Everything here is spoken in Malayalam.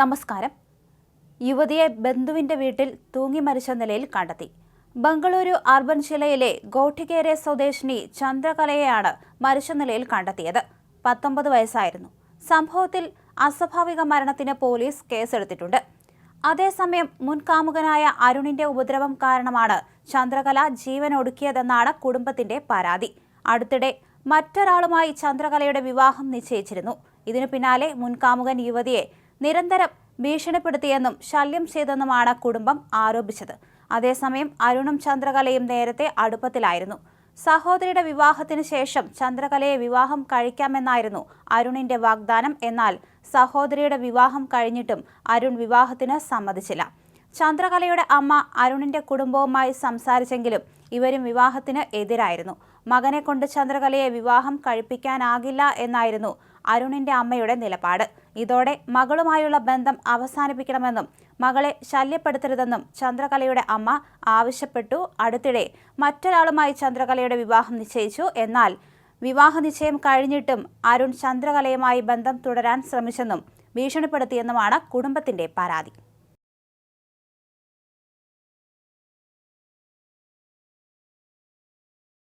നമസ്കാരം. യുവതിയെ ബന്ധുവിന്റെ വീട്ടിൽ തൂങ്ങി മരിച്ച നിലയിൽ കണ്ടെത്തി. ബംഗളൂരു അർബൻ ജില്ലയിലെ ഗോഠികേരെ സ്വദേശിനി ചന്ദ്രകലയെയാണ് മരിച്ച നിലയിൽ കണ്ടെത്തിയത്. പത്തൊമ്പത് വയസ്സായിരുന്നു. സംഭവത്തിൽ അസ്വാഭാവിക മരണത്തിന് പോലീസ് കേസെടുത്തിട്ടുണ്ട്. അതേസമയം മുൻകാമുകനായ അരുണിന്റെ ഉപദ്രവം കാരണമാണ് ചന്ദ്രകല ജീവനൊടുക്കിയതെന്നാണ് കുടുംബത്തിന്റെ പരാതി. അടുത്തിടെ മറ്റൊരാളുമായി ചന്ദ്രകലയുടെ വിവാഹം നിശ്ചയിച്ചിരുന്നു. ഇതിനു പിന്നാലെ മുൻകാമുകൻ യുവതിയെ നിരന്തരം ഭീഷണിപ്പെടുത്തിയെന്നും ശല്യം ചെയ്തെന്നുമാണ് കുടുംബം ആരോപിച്ചത്. അതേസമയം അരുണും ചന്ദ്രകലയും നേരത്തെ അടുപ്പത്തിലായിരുന്നു. സഹോദരിയുടെ വിവാഹത്തിന് ശേഷം ചന്ദ്രകലയെ വിവാഹം കഴിക്കാമെന്നായിരുന്നു അരുണിന്റെ വാഗ്ദാനം. എന്നാൽ സഹോദരിയുടെ വിവാഹം കഴിഞ്ഞിട്ടും അരുൺ വിവാഹത്തിന് സമ്മതിച്ചില്ല. ചന്ദ്രകലയുടെ അമ്മ അരുണിന്റെ കുടുംബവുമായി സംസാരിച്ചെങ്കിലും ഇവരും വിവാഹത്തിന് എതിരായിരുന്നു. മകനെ കൊണ്ട് ചന്ദ്രകലയെ വിവാഹം കഴിപ്പിക്കാനാകില്ല എന്നായിരുന്നു അരുണിന്റെ അമ്മയുടെ നിലപാട്. ഇതോടെ മകളുമായുള്ള ബന്ധം അവസാനിപ്പിക്കണമെന്നും മകളെ ശല്യപ്പെടുത്തരുതെന്നും ചന്ദ്രകലയുടെ അമ്മ ആവശ്യപ്പെട്ടു. അടുത്തിടെ മറ്റൊരാളുമായി ചന്ദ്രകലയുടെ വിവാഹം നിശ്ചയിച്ചു. എന്നാൽ വിവാഹ നിശ്ചയം കഴിഞ്ഞിട്ടും അരുൺ ചന്ദ്രകലയുമായി ബന്ധം തുടരാൻ ശ്രമിച്ചെന്നും ഭീഷണിപ്പെടുത്തിയെന്നുമാണ് കുടുംബത്തിന്റെ പരാതി.